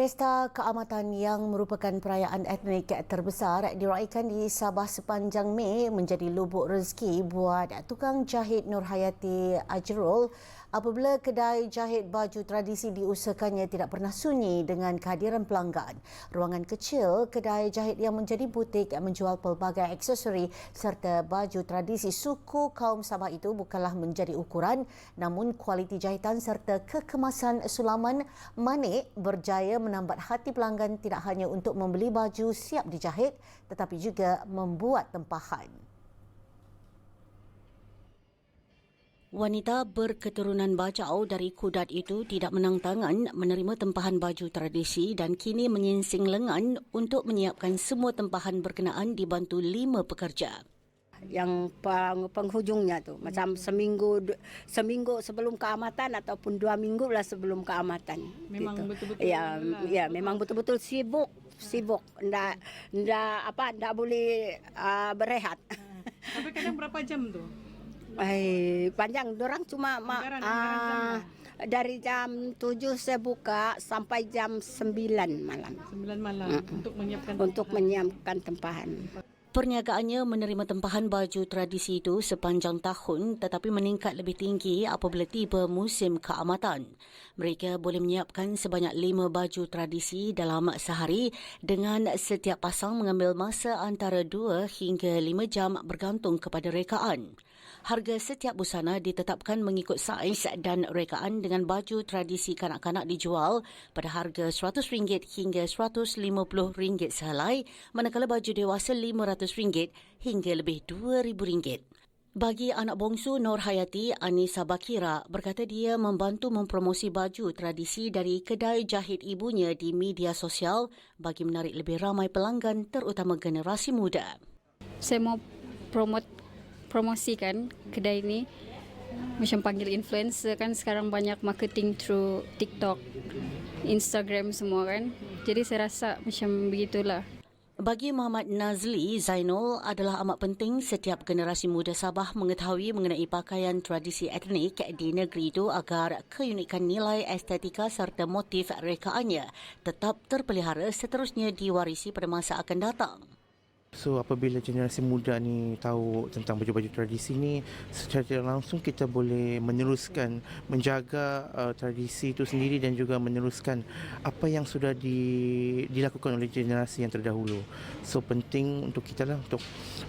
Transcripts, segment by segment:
Pesta Keamatan yang merupakan perayaan etnik terbesar diraikan di Sabah sepanjang Mei menjadi lubuk rezeki buat tukang jahit Nur Hayati Ajrul apabila kedai jahit baju tradisi diusahakannya tidak pernah sunyi dengan kehadiran pelanggan. Ruangan kecil kedai jahit yang menjadi butik menjual pelbagai aksesori serta baju tradisi suku kaum Sabah itu bukanlah menjadi ukuran namun kualiti jahitan serta kekemasan sulaman manik berjaya menambat hati pelanggan tidak hanya untuk membeli baju siap dijahit tetapi juga membuat tempahan. Wanita berketurunan Bajau dari Kudat itu tidak menang tangan menerima tempahan baju tradisi dan kini menyingsing lengan untuk menyiapkan semua tempahan berkenaan dibantu lima pekerja yang peng, penghujungnya tu. Macam seminggu seminggu sebelum keamatan ataupun dua minggu lah sebelum keamatan memang betul-betul ya lah. ya memang betul-betul sibuk sibuk. Ndak ndak apa ndak boleh uh, berehat. Sampai kadang berapa jam tu? eh panjang. Orang cuma ma, Anggaran- ah, anggaran dari jam 7 saya buka sampai jam 9 malam. 9 malam untuk menyiapkan untuk tempahan. menyiapkan tempahan Perniagaannya menerima tempahan baju tradisi itu sepanjang tahun tetapi meningkat lebih tinggi apabila tiba musim keamatan. Mereka boleh menyiapkan sebanyak lima baju tradisi dalam sehari dengan setiap pasang mengambil masa antara dua hingga lima jam bergantung kepada rekaan. Harga setiap busana ditetapkan mengikut saiz dan rekaan dengan baju tradisi kanak-kanak dijual pada harga RM100 hingga RM150 sehelai manakala baju dewasa RM500 hingga lebih RM2,000. Bagi anak bongsu Nur Hayati, Anissa Bakira berkata dia membantu mempromosi baju tradisi dari kedai jahit ibunya di media sosial bagi menarik lebih ramai pelanggan terutama generasi muda. saya mau promote promosikan kedai ni macam panggil influencer kan sekarang banyak marketing through TikTok, Instagram semua kan. Jadi saya rasa macam begitulah. Bagi Muhammad Nazli, Zainul adalah amat penting setiap generasi muda Sabah mengetahui mengenai pakaian tradisi etnik di negeri itu agar keunikan nilai estetika serta motif rekaannya tetap terpelihara seterusnya diwarisi pada masa akan datang. So apabila generasi muda ni tahu tentang baju-baju tradisi ni secara tidak langsung kita boleh meneruskan menjaga uh, tradisi itu sendiri dan juga meneruskan apa yang sudah di, dilakukan oleh generasi yang terdahulu. So penting untuk kita lah untuk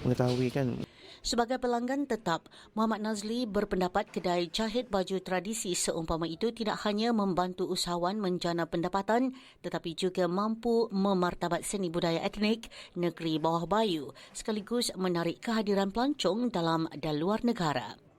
mengetahui kan Sebagai pelanggan tetap, Muhammad Nazli berpendapat kedai jahit baju tradisi seumpama itu tidak hanya membantu usahawan menjana pendapatan tetapi juga mampu memartabat seni budaya etnik negeri bawah bayu sekaligus menarik kehadiran pelancong dalam dan luar negara.